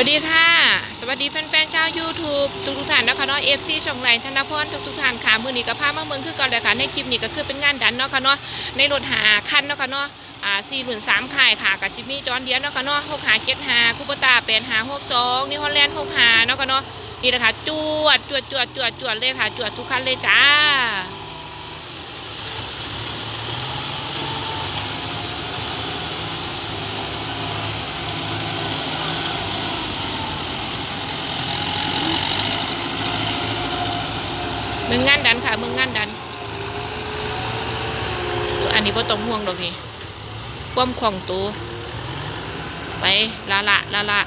วัสดีค่ะ สวัสดีแฟนๆชาว YouTube ทุกทุกๆท่านนะคะเนาะ FC ช่องไลน์ธนพรทุกทุกๆท่านค่ะมือนี้กับพามาเมืองคือก่อนเลยค่ะในคลิปนี้ก็คือเป็นงานดันเนาะค่ะเนาะในรถหาคันเนาะค่ะเนาะอ่าสี่รุ่นสามข่ายค่ะกับจิมมี่จอนเดียนเนาะค่ะเนาะหกหาเก็ตหาคูปตาเป็นหาหกสองนิวฮอลแลนด์หกหาเนาะค่ะเนาะนี่แหละค่ะจวดจวดจวดจวดจวดเลยค่ะจวดทุกคันเลยจ้า มืองงานดันค่ะมืองงานดัน อันนี้พ่ต้องห่วงดอกนี่ความคล่องตัว ไปละละละละ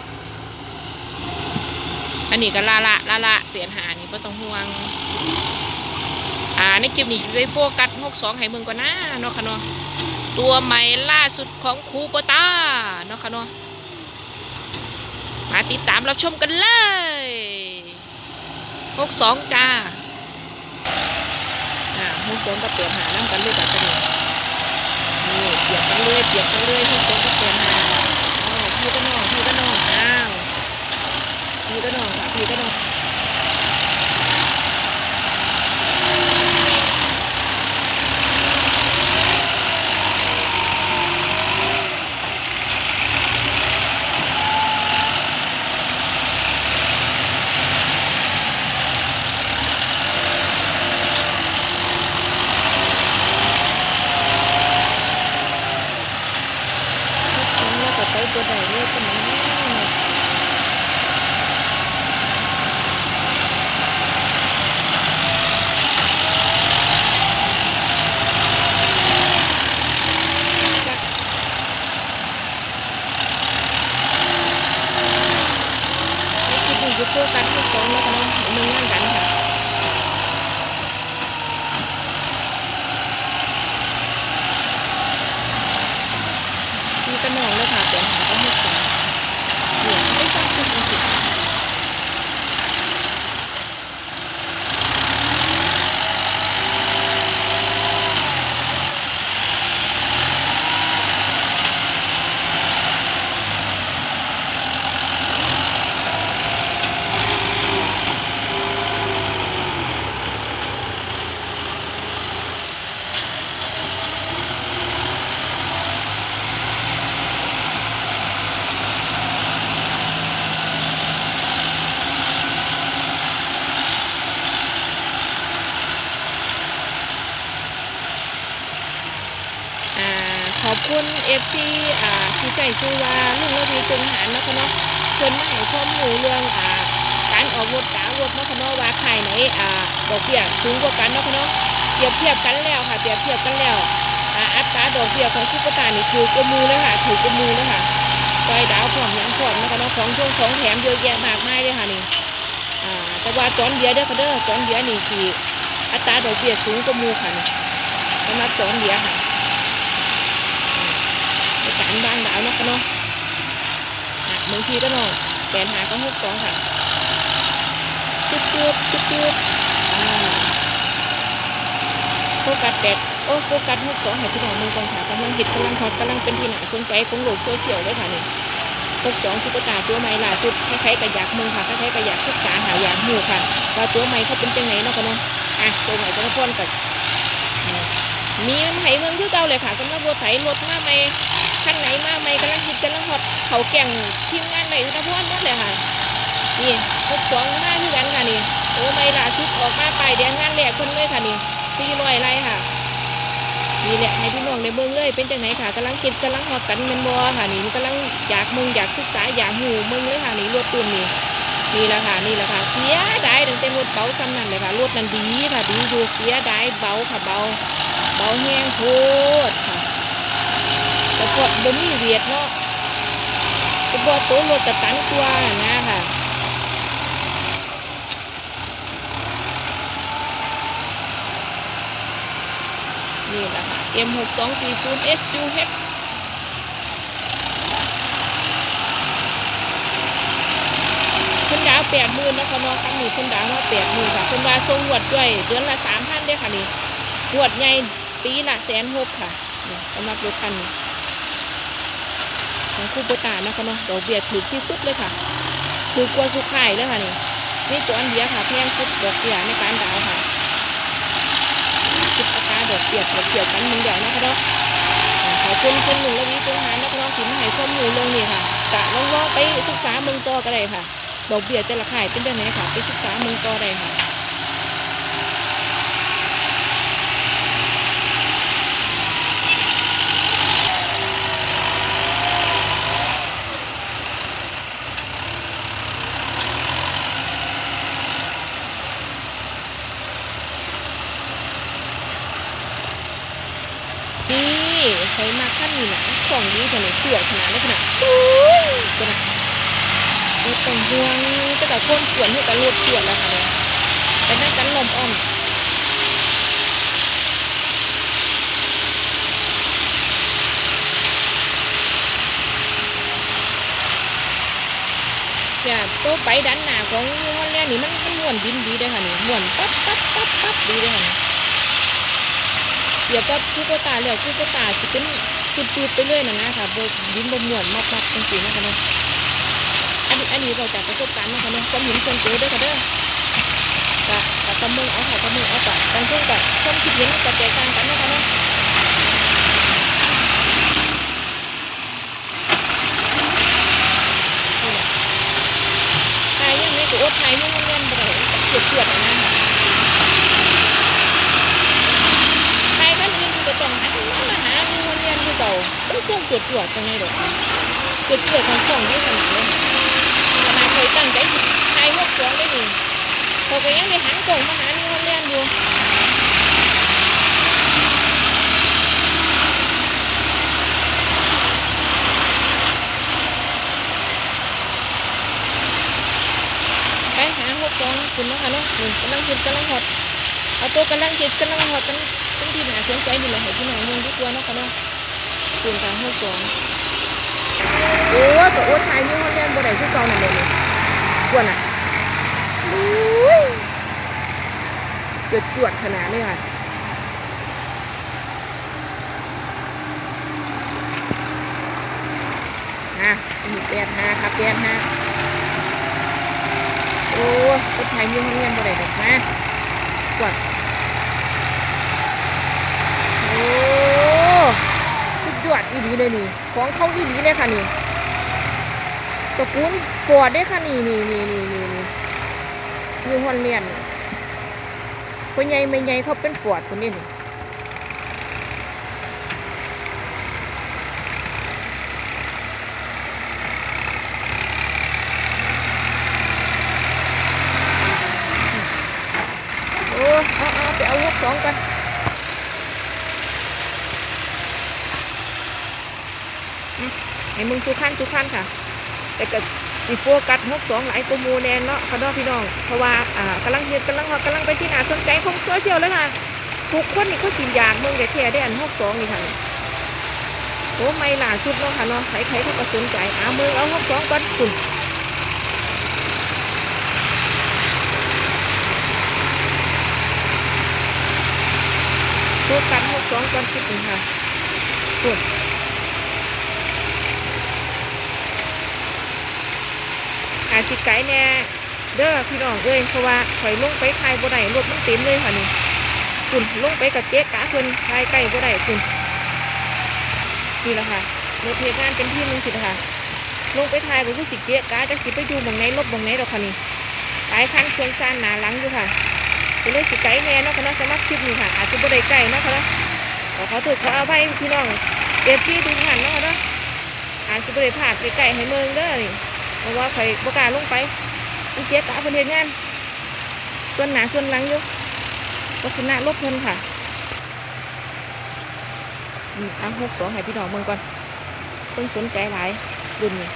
อันนี้ก็ละละละละเปลี่ยนหานี่พ่ต้องห่วง อ่าในคลิปนี้ไปโฟกัสหกสองให้มืองก่อนนะเนาะค่ะเนาะตัวใหม่ล่าสุดของครูปตาเนาะค่ะเนาะมาติดตามรับชมกันเลยหกสองจ้า หุ้นสวนก็เปลี่ยนหาน้ำกันเลยแบบนี้นี่เปียกกันเลยเปียกกันเลยหุ้นสวนก็เปลี่ยนหาอ้าวพี่ก็น้องพี่ก็น้องอ้าวพี่ก็น้องค่ะพี่ก็น้องหุ้นแล้วก็ไปตัวใดเลยก็มันไม่คิดดูยุคโฟกัสหุ้นสองแล้วก็น้องมึงงานกันค่ะพี่ก็น้องเลยค่ะเปลี่ยนหาก็หุ้นสองเนี่ยไม่ทราบคือจริงๆ อ่า ขอบคุณ FC อ่าที่ใส่ชื่อว่าลุงระวีจึงหารเนะคะเนาะเพิ่นมาให้ข้อมูลเรื่องอ่าการออกรถการถเนะคะเนาะว่าภายในอ่าดอกเบี้ยสูงกว่ากันนะคะเนาะเปรียบเทียบกันแล้วค่ะเปรียบเทียบกันแล้วอ่าอัตราดอกเบี้ยของคุปตานี่ถูกกว่าหมูเลยค่ะถูกกว่าหมูเลยค่ะซอยดาวพร้อมยังพร้อมนะคะเนาะของช่วงของแถมเยอะแยะมากมายเลยค่ะนี่อ่าแต่ว่าจอนเดียเด้อค่ะเด้อจอนเดียนี่คืออัตราดอกเบี้ยสูงกว่าหมูค่ะนี่สำหรับจอนเดียค่ะ ในการบ้านดาวเนาะค่ะเนาะอะบางทีก็เนาะแปดหาก็หกสองค่ะจุ๊บจุ๊บจุ๊บจุ๊บอ่าโฟกัสแปดโอ้โฟกัสหกสองให้พี่น้องมือกอนค่ะกำลังฮิตกำลังฮอตกำลังเป็นที่หนาสนใจของโลกโซเชียลเลยค่ะนี่หกสองตุ๊กตาตัวใหม่ล่าสุดใครๆก็อยากมึงค่ะใครๆก็อยากศึกษาหาอยากหูค่ะ ว่าตัวใหม่เขาเป็นจังไหนเนาะค่ะเนาะอะตัวใหม่ตัวพ่นกับมีมันให้เมืองคือเก่าเลยค่ะสำหรับรถไถรถมาใหม่ ขั้นไหนมาใหม่กำลังคิดกำลังฮอตเขาแก่งทีมงานใหม่อุตพรหมดเลยค่ะ นี่ทุกสองมาคือกันค่ะนี่โอ้ไม่ล่าชุดออกมาไปายแดงงานแรกคนเลยค่ะนี่สี่ร้อยไรค่ะนี่แหละให้พี่น้องในเมืองเลยเป็นจังไหนค่ะกำลังคิดกำลังฮอตกันแมันบัวค่ะนี่กำลังอยากมึงอยากศึกษาอยากหูมึงเลยค่ะนี่รถตุนนี่นี่แหละค่ะนี่แหละค่ะเสียดายตั้งแต่รถเบาซ้ำนั่นเลยค่ะรถนั้นดีค่ะดีอยู่เสียดายเบาค่ะเบาเบาแห้งโพดค่ะ แต่พวกบ่มีเวียดเนาะก็บ่ตัวรถกระตันกว่านะค่ะนี่แหละค่ะ M6240 SUH คุณดาวแปดหมื่นนะคะเนาะครั้งนี้คุณดาวมาแปดหมื่นค่ะคุณดาวทรงหวดด้วยเดือนละสามพันได้ค่ะนี่หวดใหญ่ปีละแสนหกค่ะสำหรับรถคันนี้ ของคูโบตานะคะเนาะดอกเบี้ยถูกที่สุดเลยค่ะคือกลัวสุขายเลยค่ะนี่นี่จอนเดียค่ะแพงสุดดอกเบี้ยในการดาวค่ะคิดราคาดอกเบี้ยดอกเบี้ยกันมึงเดียวนะคะเนาะขอบคุณคุณหนึ่งระวีคุณหานักร้องที่มาให้ข้อมูลเรื่องนี้ค่ะกะลองว่าไปศึกษาเมืองต่อก็ได้ค่ะดอกเบี้ยแต่ละขายเป็นยังไงค่ะไปศึกษาเมืองต่อได้ค่ะ นี่ใครมากขั้นนี้นะของดีขนาดสวยขนาดนี้ขนาดปุ้ยขนาดรถต้องห่วงก็แต่คนขวนเท่ากับรถขวนแล้วค่ะเนี่ยไปนั่งกันลมอ้อมอย่าโตัวไปดันหนาของยี่ห้อแรกนี่มันมันม่วนดินดีเลยค่ะนี่ม่วนปั๊บปั๊บปั๊บปั๊บดีเลยค่ะ เดี๋ยวก็คู่ก็ตาเลือคู่ก็ตาสิเป็นปืดๆไปเรื่อยนะนะค่ะโบดินบมวนมากๆจริงๆนะคะเนาะอันนี้อันนี้เราจากประสบการณ์นะคะเนาะความเห็นส่วนตัวด้วยค่ะเด้อกะกะตำมึงเอาค่ะตำมึงเอากะบางช่วงกะความคิดเห็นกะแตกต่างกันนะคะเนาะไทยยังไม่ก็อดไทยยังเรียนบ่ได้เกลียดๆนะนะคะ ใครท่านอื่นก็ต้องหันมาหาดูโรงเรียนคือ เก่าต้องส่งตรวจตรวจจังเลยดอกตรวจตรวจของของได้ขนาดเลยขนาดเคยตั้งใจทายหกสองได้นี่เขาก็ยังได้หันกล่องมาหาดูโรงเรียนอยู่ไปหาหกสองคุณนะคะเนาะนี่กำลังคิดกำลังหดเอาตัวกำลังคิดกำลังหอดกันเป็นที่น่าสนใจนี่แหละให้พี่น้องมึงดีกว่าเนาะค่ะเนาะ ส่วนการห้องสองโอ้ยก็โอ้ยทายนี่ห้องเรียนบ่ได้คือเก่านั่นเลยกวนอะอุ้ยเกิดจวดขนาดนี้ค่ะฮะมีแปดห้าครับแปดห้าโอ้ก็ทายนี่ห้อเรียบ่ได้ดอกนะกดโอ้ วดอดอีหลีเลยนี่ ของเขาอีหลีเลยค่ะนี่ตระกูลฟอร์ดได้ค่ะนี่นี่นี่นี่นี่นี่ยูฮอนเลียนคนใหญ่ไม่ใหญ่เขาเป็นฟอร์ดคนนี้นี่โอ้เอาเอาไปเอาหกสองกันอืม ให้มึงสุขันสุขันค่ะ แต่ก็สิโฟกัสหกสองหลายกว่าหมูแนนเนาะค่ะเนาะพี่น้องเพราะว่าอ่ากำลังเฮ็ดกำลังฮอกำลังไปที่นาสนใจของโซเชียลเลยค่ะทุกคนนี่เขาสิอยากมืองแต่แท้ได้อันหกสองนี่ค่ะโอ้ไม่ล่าสุดเนาะค่ะเนาะใครๆเขาก็สนใจเอามือเอาหกสองก่อนคุณโฟกัสหกสองก่อนคิดหนึ่งค่ะคุณ อาสิไก่แน่เด้อพี่น้องเอ้ยเพราะว่าข่อยลงไปคายบ่ได้รถมันเต็มเลยค่ะนี่คุณลงไปกับเจ๊กะเพิ่นคายไก่บ่ได้คุณนี่แหละค่ะรถเทศงานเป็นที่นึงสิค่ะลงไปทายก็คือสิเกะกะจะสิไปอยู่หมองไหนรถหมองไหนดอกค่ะนี่หลายคันเครื่องซานหนาหลังอยู่ค่ะก็เลยสิไก่แน่นาะค่ะเนาะสำหรับคลิปนี้ค่ะ อาจจะบ่ได้ไก่นาะค่ะเนาะขอขอโทษขอเอภัยพี่น้องเอฟซีทุกท่านเนาะค่ะเนอาจจะบ่ได้พลาดไก่ให้เมืองเด้อนี่ เพราะว่าข่อยบกล้าลงไปอีเจ๊กะเพิ่นเฮ็ดงานส่วนหนาส่วนหลังอยู่วัฒนะรถเพิ่นค่ะอืมเอาหกสองให้พี่น้องเมืองก่อนเพิ่นสนใจหลายรุ่นนี้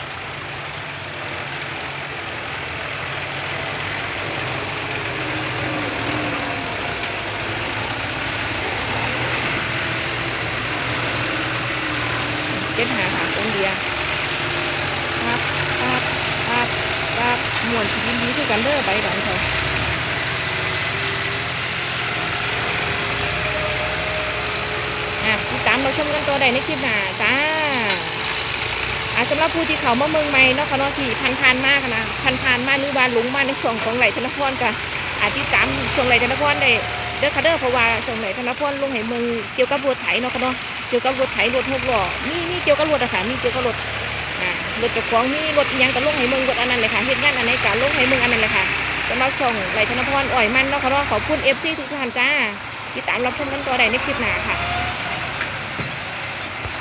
เจ็ดหาหาคนเดีย ครับครับหมวนยินดีคือกันเด้อใบดอนเขาอะติดตามเราชมกันตัวใดในคลิปหน้าจ้าอาสำหรับผู้ที่เขามาเมืองใหม่เนาะค่ะเนาะที่พันพานมากนะพันพานมาหรือว่าหลงมากในช่วงของไหลธนพรก็อาจติดตามช่วงไหลธนพรได้เด้อค่ะเด้อเพราะว่าช่วงไหลธนพรลงให้เมืองเกี่ยวกับรถไถเนาะค่ะเนเกี่ยวกับรถไถรถหกล้อมีมีเกี่ยวกับรถอะค่ะมีเกี่ยวกับรถ รถเจ้าของมีรถยังก็ลงให้เมืองรถอันนั้นเลยค่ะเห็นงานอันไหนกะลงให้เมืองอันนั้นเลยค่ะสำหรับช่องไหลธนพรอ่อยมันเนาะค่ะเนาะขอบคุณ FC ทุกท่านจ้าที่ตามรับชมกันต่อได้ในคลิปหน้าค่ะ